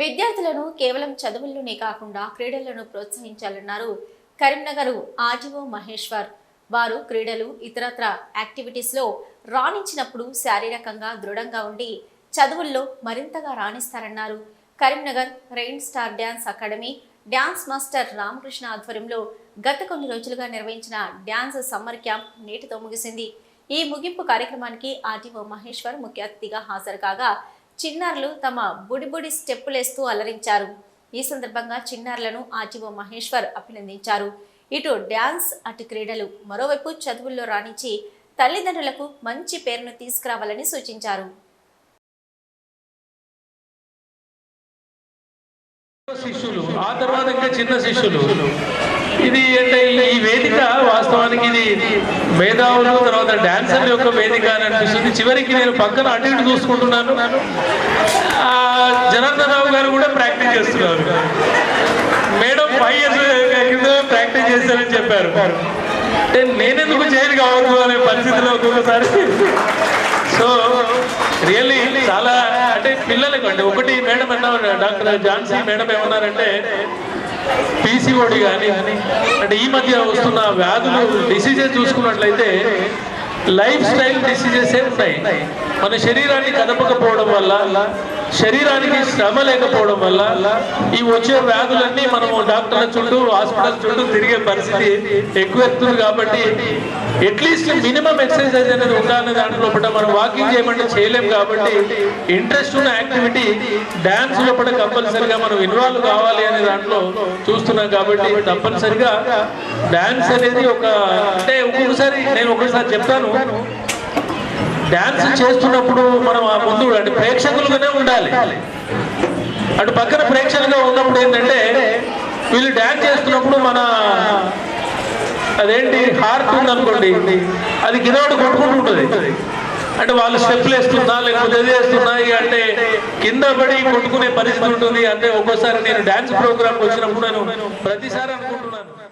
విద్యార్థులను కేవలం చదువుల్లోనే కాకుండా క్రీడలను ప్రోత్సహించాలన్నారు కరీంనగర్ ఆర్టీఓ మహేశ్వర్. వారు క్రీడలు ఇతరత్ర యాక్టివిటీస్లో రాణించినప్పుడు శారీరకంగా దృఢంగా ఉండి చదువుల్లో మరింతగా రాణిస్తారన్నారు. Karimnagar rain star dance academy dance master Ramakrishna ఆధ్వర్యంలో గత కొన్ని రోజులుగా నిర్వహించిన డ్యాన్స్ సమ్మర్ క్యాంప్ నేటితో ముగిసింది. ఈ ముగింపు కార్యక్రమానికి ఆర్టీఓ మహేశ్వర్ ముఖ్య అతిథిగా హాజరు కాగా చిన్నారులు తమ బుడిబుడి స్టెప్పులేస్తూ అలరించారు. ఈ సందర్భంగా చిన్నారులను ఆర్టీఓ మహేశ్వర్ అభినందించారు. ఇటు డ్యాన్స్ అటు క్రీడలు మరోవైపు చదువుల్లో రాణించి తల్లిదండ్రులకు మంచి పేరును తీసుకురావాలని సూచించారు. శిష్యులు ఆ తర్వాత ఇంకా చిన్న శిష్యులు. ఇది అంటే ఈ వేదిక వాస్తవానికి ఇది మేధావులు తర్వాత డాన్సర్ యొక్క వేదిక అని అనిపిస్తుంది. చివరికి నేను పక్కన అటు ఇటు చూసుకుంటున్నాను. జనార్దన్ రావు గారు కూడా ప్రాక్టీస్ చేస్తున్నారు. మేడం ఫైవ్ ఇయర్స్ కింద ప్రాక్టీస్ చేశారని చెప్పారు. అంటే నేనెందుకు చేయరు కావద్దు అనే పరిస్థితిలో ఒక్కొక్కసారి సో రియల్లీ చాలా అంటే పిల్లలకు అండి ఒకటి మేడం అన్నా డాక్టర్ ఝాన్సీ మేడం ఏమన్నారంటే పీసీఓడి కానీ అంటే ఈ మధ్య వస్తున్న వ్యాధులు డిసీజెస్ చూసుకున్నట్లయితే లైఫ్ స్టైల్ డిసీజెస్ ఉంటాయి మన శరీరాన్ని కదపకపోవడం వల్ల శరీరానికి శ్రమ లేకపోవడం వల్ల ఈ వచ్చే వ్యాధులన్నీ మనము డాక్టర్ల చుట్టూ హాస్పిటల్ చుట్టూ తిరిగే పరిస్థితి ఎక్కువెత్తుంది కాబట్టి అట్లీస్ట్ మినిమం ఎక్సర్సైజ్ అనేది ఉండాలనే దాంట్లో లోపల మనం వాకింగ్ చేయమంటే చేయలేం కాబట్టి ఇంట్రెస్ట్ ఉన్న యాక్టివిటీ డ్యాన్స్ లోపల కంపల్సరిగా మనం ఇన్వాల్వ్ కావాలి అనే దాంట్లో చూస్తున్నాం కాబట్టి తప్పనిసరిగా డ్యాన్స్ అనేది ఒక అంటే ఒక్కొక్కసారి నేను ఒకసారి చెప్తాను. డ్యాన్స్ చేస్తున్నప్పుడు మనం ఆ ముందు అంటే ప్రేక్షకులుగానే ఉండాలి. అటు పక్కన ప్రేక్షకులుగా ఉన్నప్పుడు ఏంటంటే వీళ్ళు డ్యాన్స్ చేస్తున్నప్పుడు మన అదేంటి హార్ట్ ఉందనుకోండి అది గిరవాడు కొట్టుకుంటూ ఉంటుంది. అంటే వాళ్ళు స్టెప్లు వేస్తున్నా లేకపోతే అది వేస్తున్నా అంటే కింద పడి కొట్టుకునే పరిస్థితి ఉంటుంది. అంటే ఒక్కోసారి నేను డాన్స్ ప్రోగ్రామ్కి వచ్చినప్పుడు నేను ప్రతిసారి